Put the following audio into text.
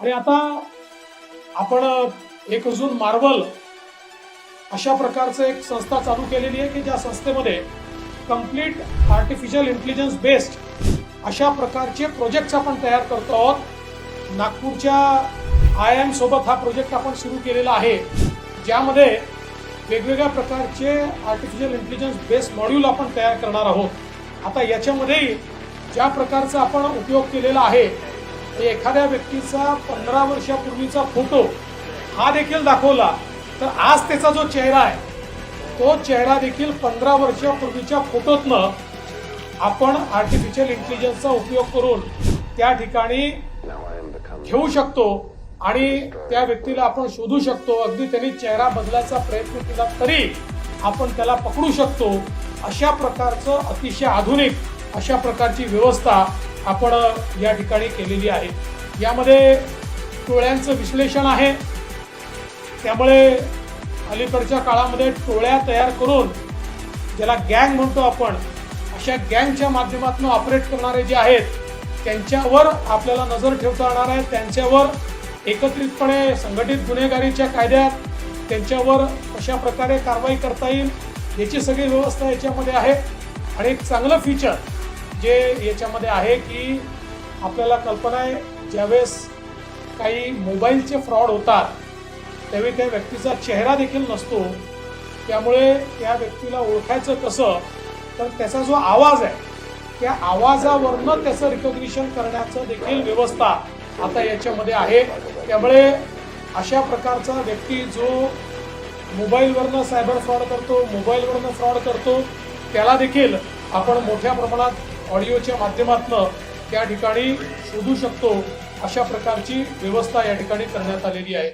आणि आता आपण एक अजून मार्वल अशा प्रकारचं एक संस्था चालू केलेली आहे की ज्या संस्थेमध्ये कंप्लीट आर्टिफिशियल इंटेलिजन्स बेस्ड अशा प्रकारचे प्रोजेक्ट्स आपण तयार करतो आहोत. नागपूरच्या आय एम सोबत हा प्रोजेक्ट आपण सुरू केलेला आहे ज्यामध्ये वेगवेगळ्या प्रकारचे आर्टिफिशियल इंटेलिजन्स बेस्ड मॉड्यूल आपण तयार करणार आहोत. आता याच्यामध्येही ज्या प्रकारचा आपण उपयोग केलेला आहे एखाद्या व्यक्तीचा पंधरा वर्षापूर्वीचा फोटो हा देखील दाखवला तर आज त्याचा जो चेहरा आहे तो चेहरा देखील पंधरा वर्षापूर्वीच्या फोटोतनं आपण आर्टिफिशियल इंटेलिजन्सचा उपयोग करून त्या ठिकाणी घेऊ शकतो आणि त्या व्यक्तीला आपण शोधू शकतो. अगदी त्यांनी चेहरा बदलायचा प्रयत्न केला तरी आपण त्याला पकडू शकतो. अशा प्रकारचं अतिशय आधुनिक अशा प्रकारची व्यवस्था आपण या ठिकाणी केलेली आहे. यामध्ये टोळ्यांचं विश्लेषण आहे. त्यामुळे अलीकडच्या काळामध्ये टोळ्या तयार करून ज्याला गँग म्हणतो आपण अशा गँगच्या माध्यमातून ऑपरेट करणारे जे आहेत त्यांच्यावर आपल्याला नजर ठेवता येणार आहे. त्यांच्यावर एकत्रितपणे संघटित गुन्हेगारीच्या कायद्यात त्यांच्यावर कशा प्रकारे कारवाई करता येईल याची सगळी व्यवस्था याच्यामध्ये आहे. आणि एक चांगलं फीचर जे याच्यामध्ये आहे की आपल्याला कल्पना आहे ज्यावेळेस काही मोबाईलचे फ्रॉड होतात त्यावेळी त्या व्यक्तीचा चेहरा देखील नसतो. त्यामुळे त्या व्यक्तीला ओळखायचं कसं तर त्याचा जो आवाज आहे त्या आवाजावरनं त्याचं रिकॉग्निशन करण्याचं देखील व्यवस्था आता याच्यामध्ये आहे. त्यामुळे अशा प्रकारचा व्यक्ती जो मोबाईलवरनं सायबर फ्रॉड करतो मोबाईलवरनं फ्रॉड करतो त्याला देखील आपण मोठ्या प्रमाणात ऑडिओच्या माध्यमातून त्या ठिकाणी शोधू शकतो अशा प्रकारची व्यवस्था या ठिकाणी करण्यात आलेली आहे.